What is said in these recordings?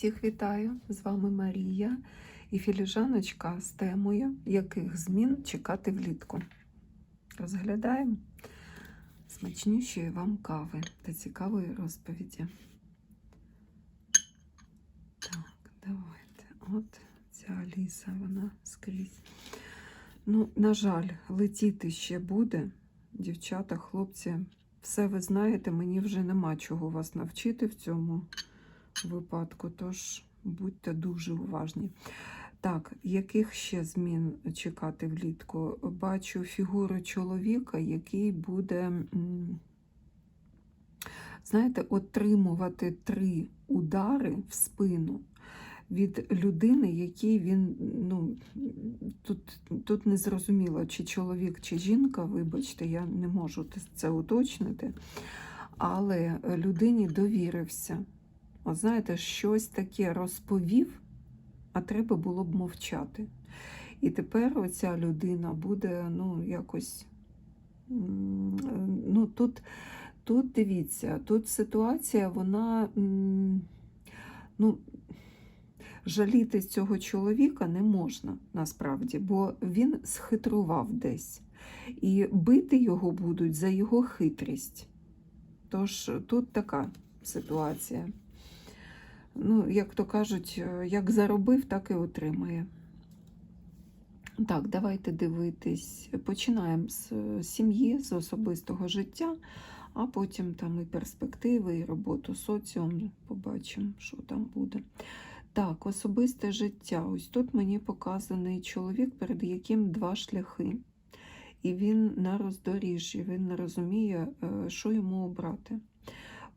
Всіх вітаю! З вами Марія і філіжаночка з темою, яких змін чекати влітку. Розглядаємо смачнющої вам кави та цікавої розповіді. Так, давайте. От ця Аліса, вона скрізь. Ну, на жаль, летіти ще буде. Дівчата, хлопці, все ви знаєте, мені вже нема чого вас навчити в цьому випадку, тож будьте дуже уважні. Так, яких ще змін чекати влітку? Бачу фігуру чоловіка, який буде, знаєте, отримувати три удари в спину від людини, який він, ну, тут, тут не зрозуміло, чи чоловік, чи жінка, вибачте, я не можу це уточнити, але людині довірився. От знаєте, щось таке розповів, а треба було б мовчати. І тепер оця людина буде, ну, якось. Ну, тут, тут дивіться, тут ситуація, вона. Ну, жаліти цього чоловіка не можна насправді, бо він схитрував десь. І бити його будуть за його хитрість. Тож тут така ситуація. Ну, як то кажуть, е, як заробив, так і отримає. Так, давайте дивитись. Починаємо з е, сім'ї, з особистого життя, а потім там і перспективи, і роботу соціум. Побачимо, що там буде. Так, особисте життя. Ось тут мені показаний чоловік, перед яким два шляхи. І він на роздоріжжі, він не розуміє, е, що йому обрати.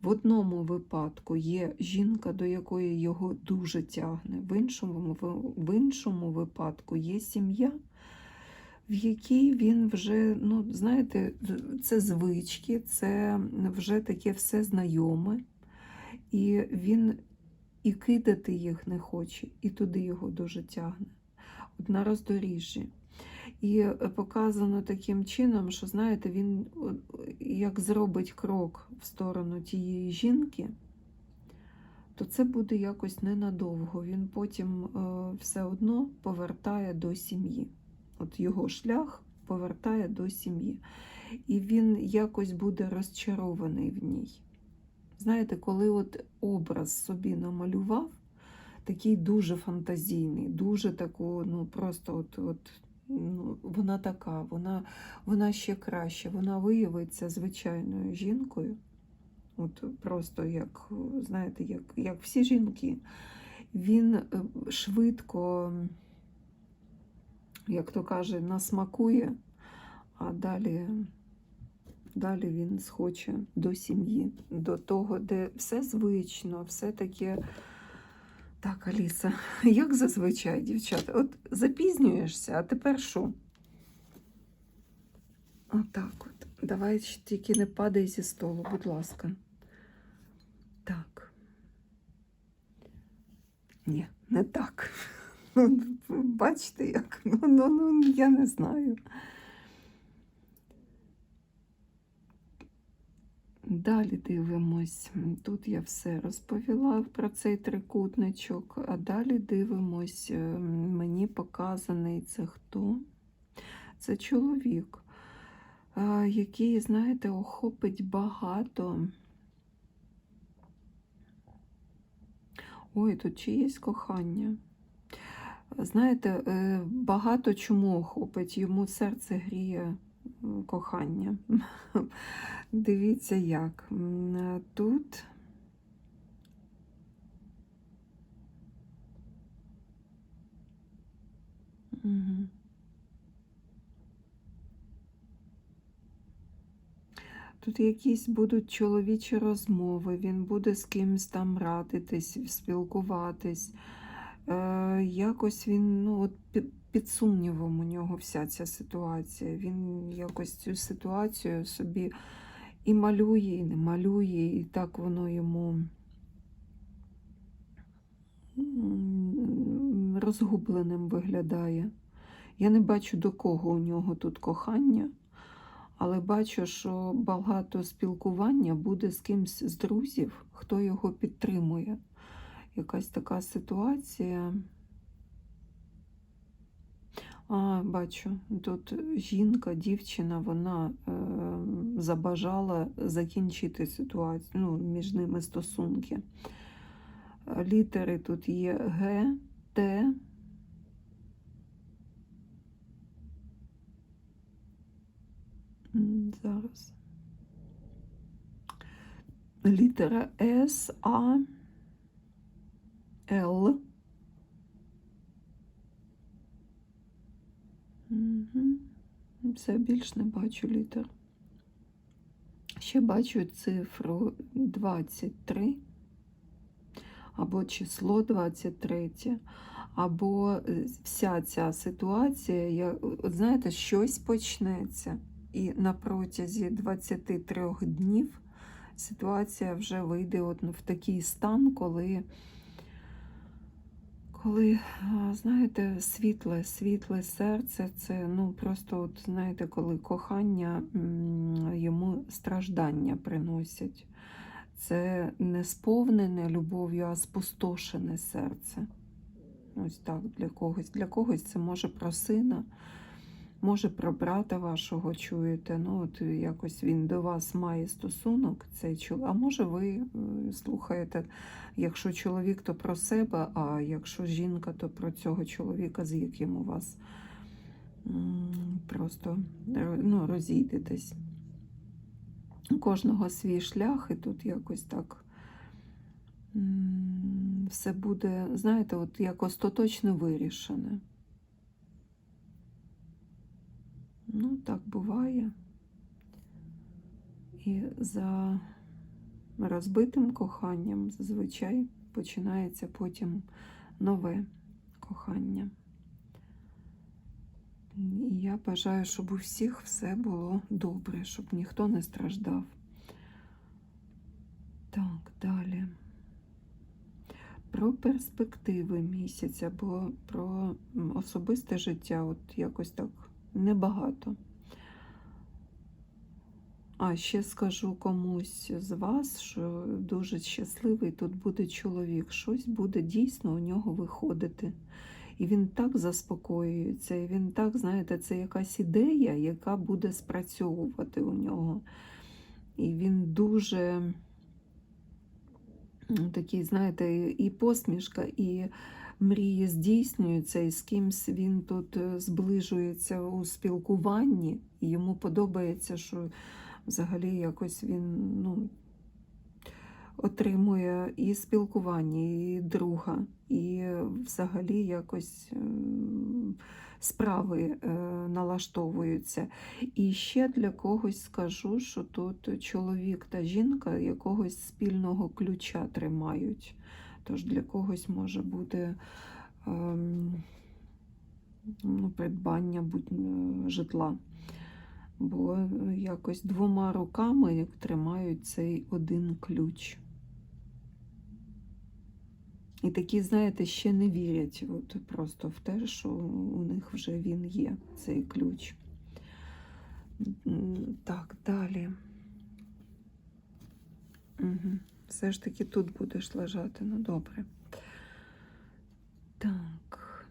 В одному випадку є жінка, до якої його дуже тягне, в іншому, в іншому випадку є сім'я, в якій він вже, ну, знаєте, це звички, це вже таке все знайоме, і він і кидати їх не хоче, і туди його дуже тягне. От на роздоріжжі. І е, показано таким чином, що, знаєте, він як зробить крок в сторону тієї жінки, то це буде якось ненадовго. Він потім е, все одно повертає до сім'ї. От його шлях повертає до сім'ї. І він якось буде розчарований в ній. Знаєте, коли от образ собі намалював, такий дуже фантазійний, дуже таку, ну просто от. от вона така, вона вона ще краще, вона виявиться звичайною жінкою. От Просто як, знаєте, як, як всі жінки. Він е, швидко, як то каже, насмакує, а далі. Далі він схоче до сім'ї, до того, де все звично, все таке. Так, Аліса, як зазвичай, дівчата, от запізнюєшся, а тепер що? Отак от. Давай тільки не падай зі столу, будь ласка. Так. Ні, не так. Ну, Бачите, як? Ну, ну, ну, я не знаю. Далі дивимось. Тут я все розповіла про цей трикутничок, а далі дивимось, е, мені показаний це хто? Це чоловік, який, знаєте, охопить багато. Ой, тут чиєсь кохання. Знаєте, е, багато чому охопить, йому серце гріє кохання. Дивіться як. Тут Угу. Тут якісь будуть чоловічі розмови, він буде з кимось там радитись, спілкуватись. Е, Якось він ну, от під сумнівом у нього вся ця ситуація. Він якось цю ситуацію собі і малює, і не малює, і так воно йому розгубленим виглядає. Я не бачу, до кого у нього тут кохання, але бачу, що багато спілкування буде з кимсь з друзів, хто його підтримує. якась така ситуація. А, бачу, тут жінка, дівчина, вона е, забажала закінчити ситуацію, ну, між ними стосунки. Літери тут є Г, Т. Зараз. Літера С, А, Л. Все більш не бачу літер. Ще бачу цифру 23, або число 23, або е, вся ця ситуація, я, от знаєте, щось почнеться. І на протязі 23 днів ситуація вже вийде от в такий стан, коли коли, знаєте, світле, світле серце, це ну просто, от знаєте, коли кохання йому страждання приносять. Це не сповнене любов'ю, а спустошене серце. Ось так для когось. Для когось це може про сина, може про брата вашого чуєте. Ну, от якось він до вас має стосунок, цей чоловік. А може ви е, слухаєте, якщо чоловік, то про себе, а якщо жінка, то про цього чоловіка, з яким у вас просто е, ну, розійдетесь. У кожного свій шлях, і тут якось так все буде, знаєте, от як остаточно вирішене. Ну, так буває. І за розбитим коханням зазвичай починається потім нове кохання. І я бажаю, щоб у всіх все було добре, щоб ніхто не страждав. Так, далі. Про перспективи місяця, бо про особисте життя, от якось так небагато. А ще скажу комусь з вас, що дуже щасливий тут буде чоловік. Щось буде дійсно у нього виходити. І він так заспокоюється, і він так, знаєте, це якась ідея, яка буде спрацьовувати у нього. І він дуже такий, знаєте, і посмішка, і мрії здійснюються, і з кимсь він тут е, зближується у спілкуванні, і йому подобається, що взагалі якось він ну, отримує і спілкування, і друга, і взагалі якось ем, справи е, налаштовуються. І ще для когось скажу, що тут чоловік та жінка якогось спільного ключа тримають. Тож для когось може бути ем, ну, придбання будь, е, житла. Бо е, якось двома руками тримають цей один ключ. І такі, знаєте, ще не вірять от просто в те, що у них вже він є, цей ключ. Так, далі. Угу. Все ж таки тут будеш лежати, ну добре. Так.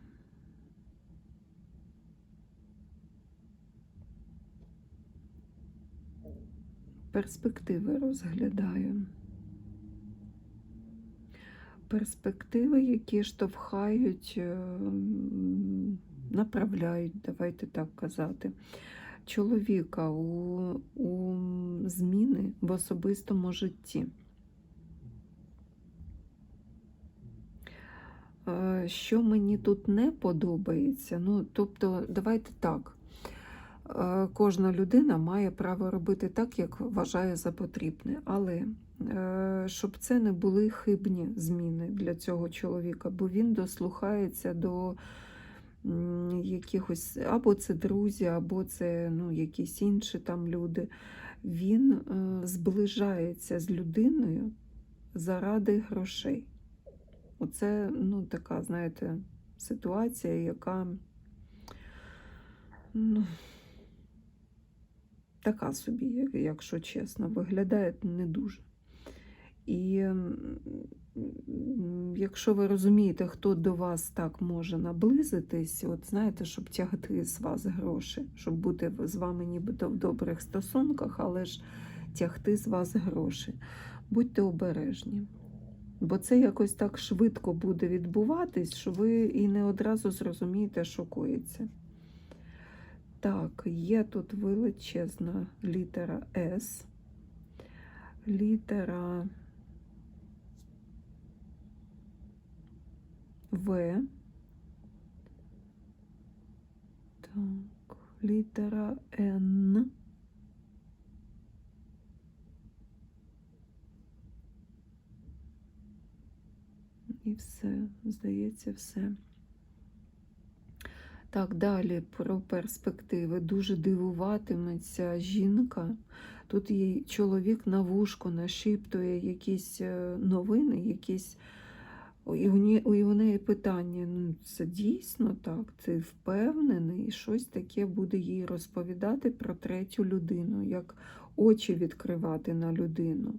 Перспективи розглядаю. Перспективи, які штовхають, е, направляють, давайте так казати, чоловіка у, у зміни в особистому житті. Що мені тут не подобається, ну, тобто, давайте так. Е, Кожна людина має право робити так, як вважає за потрібне. Але е, щоб це не були хибні зміни для цього чоловіка, бо він дослухається до якихось, або це друзі, або це ну, якісь інші там люди. Він е, зближається з людиною заради грошей. Оце ну, така, знаєте, ситуація, яка ну, така собі, якщо чесно, виглядає не дуже. І якщо ви розумієте, хто до вас так може наблизитись, от знаєте, щоб тягти з вас гроші, щоб бути з вами нібито в добрих стосунках, але ж тягти з вас гроші. Будьте обережні. Бо це якось так швидко буде відбуватись, що ви і не одразу зрозумієте, що коїться. Так, є тут величезна літера С, літера В. Так, літера Н. І все, здається, все. Так, далі про перспективи. Дуже дивуватиметься жінка. Тут їй чоловік на вушку нашіптує якісь е, новини, якісь. І у неї, і у неї питання: ну, це дійсно так? Ти впевнений? І щось таке буде їй розповідати про третю людину, як очі відкривати на людину.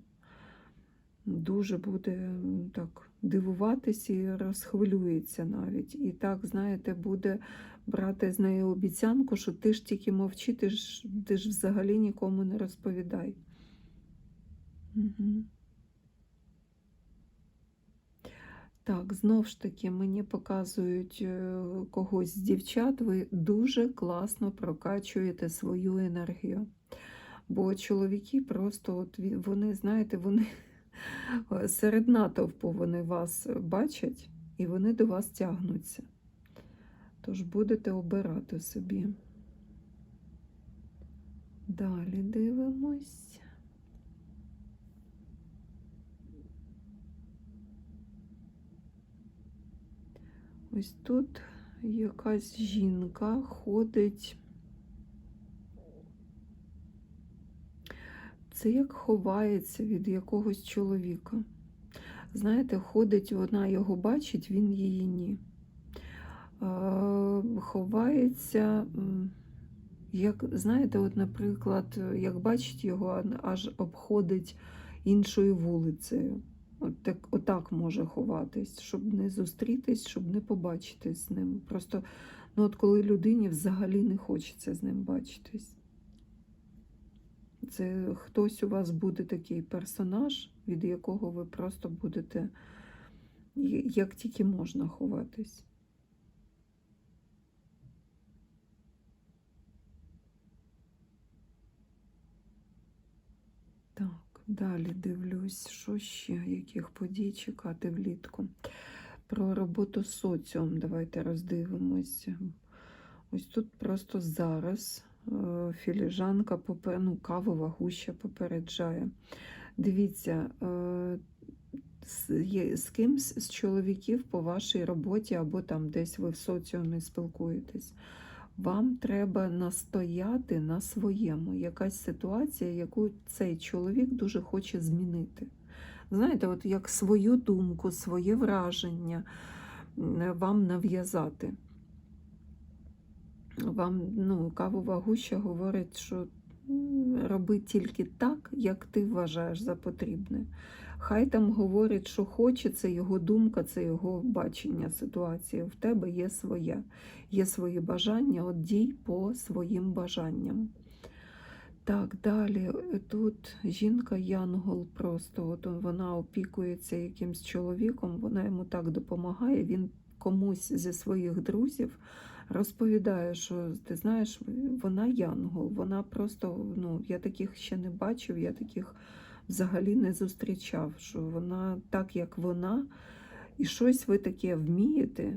Дуже буде так дивуватись і розхвилюється навіть. І так, знаєте, буде брати з неї обіцянку, що ти ж тільки мовчи, ти ж, ти ж взагалі нікому не розповідай. Угу. Так, знов ж таки, мені показують е, когось з дівчат, ви дуже класно прокачуєте свою енергію. Бо чоловіки просто, от вони, знаєте, вони серед натовпу вони вас бачать і вони до вас тягнуться. Тож будете обирати собі. Далі дивимось. Ось тут якась жінка ходить. Це як ховається від якогось чоловіка. Знаєте, ходить, вона його бачить, він її ні. Ховається, як, знаєте, от, наприклад, як бачить його, аж обходить іншою вулицею. От так, отак може ховатись, щоб не зустрітись, щоб не побачитись з ним. Просто ну, от коли людині взагалі не хочеться з ним бачитись. Це хтось у вас буде такий персонаж, від якого ви просто будете як тільки можна ховатись. Так, далі дивлюсь, що ще, яких подій чекати влітку. Про роботу з соціум давайте роздивимося. Ось тут просто зараз філіжанка, попе- ну, кавова гуща попереджає. Дивіться, е, з, кимсь з чоловіків по вашій роботі або там десь ви в соціумі спілкуєтесь. Вам треба настояти на своєму. Якась ситуація, яку цей чоловік дуже хоче змінити. Знаєте, от як свою думку, своє враження вам нав'язати. Вам ну, кавова гуща говорить, що роби тільки так, як ти вважаєш за потрібне. Хай там говорить, що хоче, це його думка, це його бачення ситуації. В тебе є своє, є свої бажання, от дій по своїм бажанням. Так, далі тут жінка Янгол просто от вона опікується якимсь чоловіком, вона йому так допомагає. Він комусь зі своїх друзів розповідає, що ти знаєш, вона Янгол, вона просто, ну, я таких ще не бачив, я таких взагалі не зустрічав, що вона так, як вона, і щось ви таке вмієте,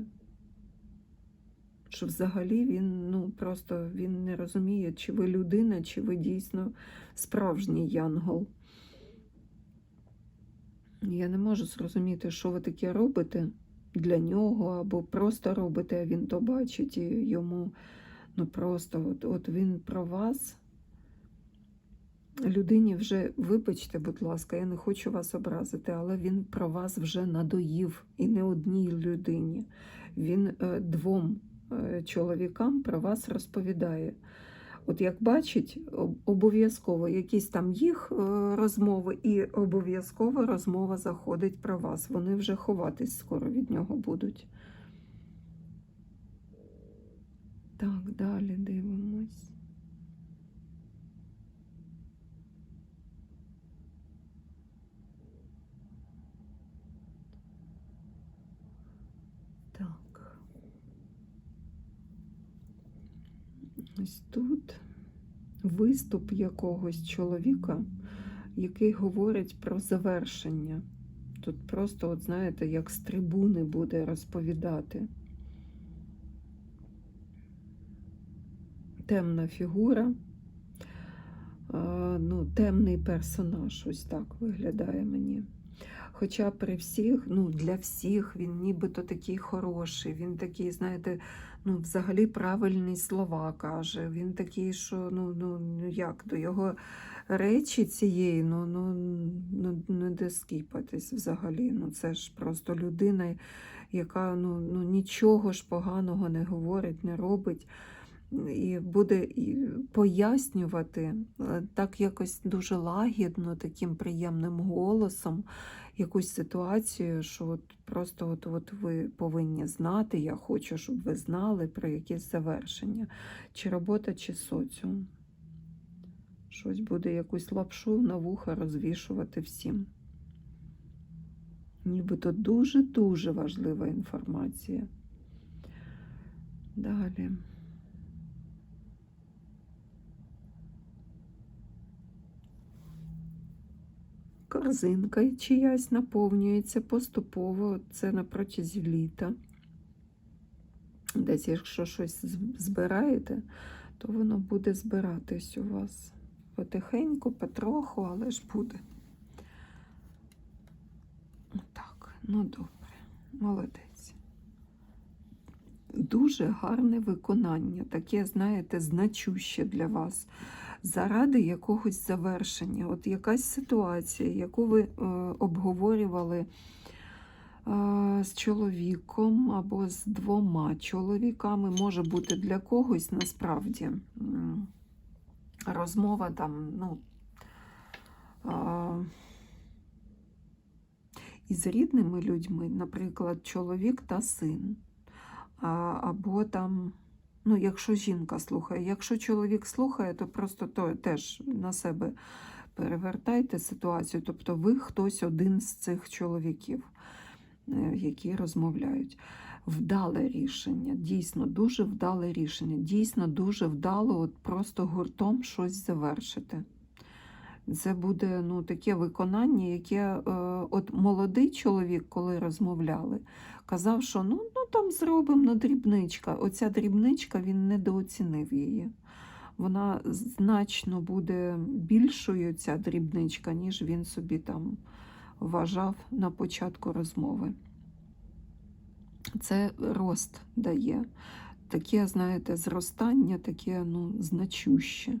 що взагалі він ну, просто він не розуміє, чи ви людина, чи ви дійсно справжній янгол. Я не можу зрозуміти, що ви таке робите для нього, або просто робите, а він то бачить і йому ну просто от, от він про вас. Людині вже, вибачте, будь ласка, я не хочу вас образити, але він про вас вже надоїв і не одній людині. Він е, двом е, чоловікам про вас розповідає. От як бачить, обов'язково якісь там їх е, розмови, і обов'язково розмова заходить про вас. Вони вже ховатись скоро від нього будуть. Так, далі дивимось. Так. Ось тут виступ якогось чоловіка, який говорить про завершення. Тут просто, от знаєте, як з трибуни буде розповідати. Темна фігура, ну, темний персонаж, ось так виглядає мені. Хоча при всіх, ну для всіх він нібито такий хороший, він такий, знаєте, ну, взагалі правильні слова каже. Він такий, що ну, ну, ну як до його речі цієї, ну, ну, ну не доскіпатись взагалі. Ну, це ж просто людина, яка ну, ну, нічого ж поганого не говорить, не робить. І буде пояснювати е, так якось дуже лагідно, таким приємним голосом якусь ситуацію, що от просто от, от ви повинні знати, я хочу, щоб ви знали про якесь завершення, чи робота, чи соціум. Щось буде якусь лапшу на вуха розвішувати всім. Нібито дуже-дуже важлива інформація. Далі. Корзинка чиясь наповнюється поступово, це на протязі літа. Десь, якщо щось збираєте, то воно буде збиратись у вас потихеньку, потроху, але ж буде. Так, ну добре, молодець. Дуже гарне виконання, таке, знаєте, значуще для вас заради якогось завершення. От якась ситуація, яку ви е, обговорювали е, з чоловіком або з двома чоловіками, може бути для когось насправді розмова там, ну, е, із рідними людьми, наприклад, чоловік та син, або там. Ну, якщо жінка слухає, якщо чоловік слухає, то просто то теж на себе перевертайте ситуацію. Тобто ви хтось один з цих чоловіків, е, які розмовляють. Вдале рішення, дійсно дуже вдале рішення, дійсно дуже вдало от просто гуртом щось завершити. Це буде ну, таке виконання, яке е, от молодий чоловік, коли розмовляли, казав, що ну, ну там зробимо ну, дрібничка. Оця дрібничка він недооцінив її. Вона значно буде більшою, ця дрібничка, ніж він собі там вважав на початку розмови. Це рост дає. Таке, знаєте, зростання, таке ну, значуще.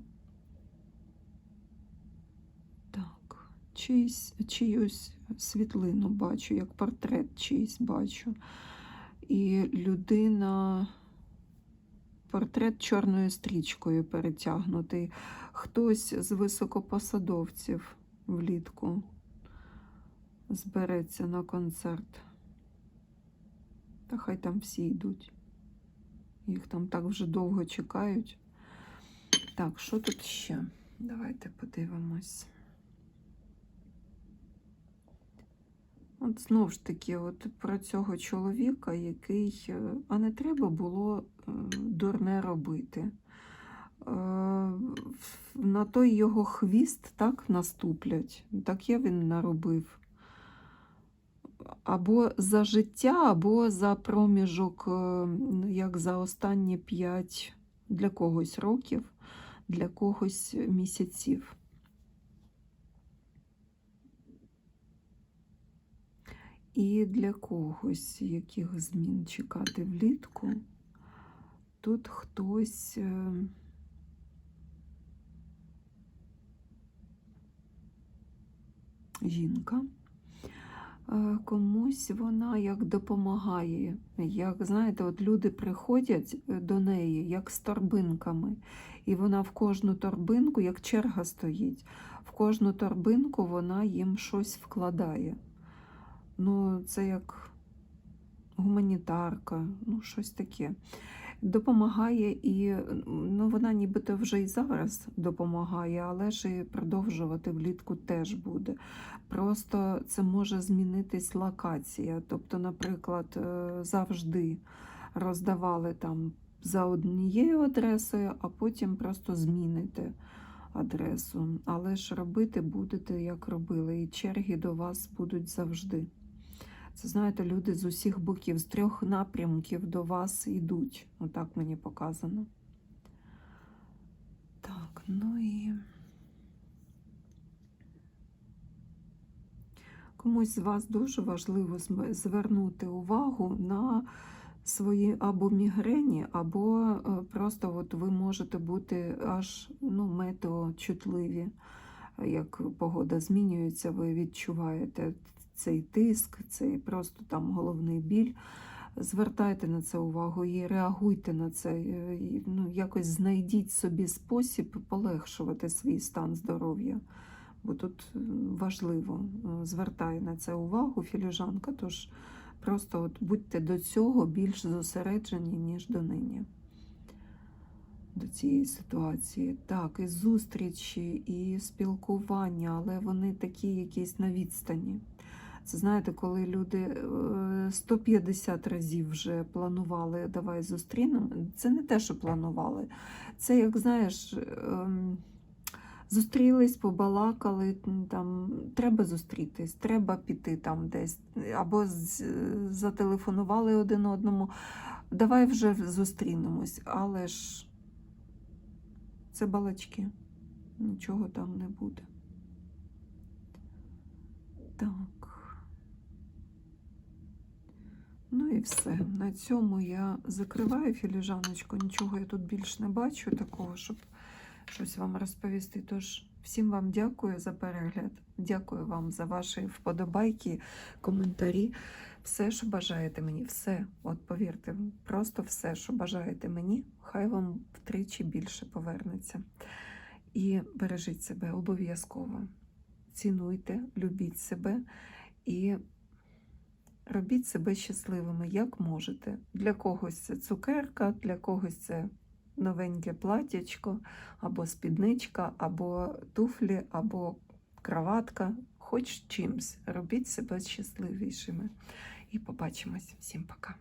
Так, чийсь, чиюсь світлину бачу, як портрет чийсь бачу. І людина, портрет чорною стрічкою перетягнутий. Хтось з високопосадовців влітку збереться на концерт. Та хай там всі йдуть. Їх там так вже довго чекають. Так, що тут ще? Давайте подивимось. От знову ж таки, от про цього чоловіка, який, е, а не треба було е, дурне робити. Е, на той його хвіст так наступлять, так я він наробив. Або за життя, або за проміжок, як за останні п'ять для когось років, для когось місяців. І для когось, яких змін чекати влітку, тут хтось е, жінка Е, Комусь вона як допомагає. Як знаєте, от люди приходять до неї як з торбинками, і вона в кожну торбинку, як черга стоїть, в кожну торбинку вона їм щось вкладає. Ну, це як гуманітарка, ну, щось таке. Допомагає і ну, вона нібито вже і зараз допомагає, але ж і продовжувати влітку теж буде. Просто це може змінитись локація. Тобто, наприклад, е, завжди роздавали там за однією адресою, а потім просто зміните адресу. Але ж робити будете, як робили, і черги до вас будуть завжди. Це знаєте, люди з усіх боків, з трьох напрямків до вас йдуть. Отак мені показано. Так, ну і. Комусь з вас дуже важливо звернути увагу на свої або мігрені, або е, просто от ви можете бути аж ну, метеочутливі. Як погода змінюється, ви відчуваєте цей тиск, цей просто там головний біль. Звертайте на це увагу і реагуйте на це. е, і, Ну, якось знайдіть собі спосіб полегшувати свій стан здоров'я. Бо тут е, важливо, е, звертає на це увагу філіжанка, тож просто от будьте до цього більш зосереджені, ніж до нині. До цієї ситуації. Так, і зустрічі, і спілкування, але вони такі якісь на відстані. Це знаєте, коли люди е, 150 разів вже планували, давай зустрінемо. Це не те, що планували. Це, як знаєш, ем, зустрілись, побалакали, там, треба зустрітись, треба піти там десь, або зателефонували один одному. Давай вже зустрінемось, але ж це балачки. Нічого там не буде. Так. Ну і все. На цьому я закриваю філіжаночку. Нічого я тут більш не бачу такого, щоб щось вам розповісти. Тож всім вам дякую за перегляд. Дякую вам за ваші вподобайки, коментарі. Все, що бажаєте мені, все. От повірте, просто все, що бажаєте мені, хай вам втричі більше повернеться. І бережіть себе обов'язково. Цінуйте, любіть себе і робіть себе щасливими, як можете. Для когось це цукерка, для когось це новеньке платячко, або спідничка, або туфлі, або краватка. Хоч чимсь. Робіть себе щасливішими. І побачимось. Всім пока.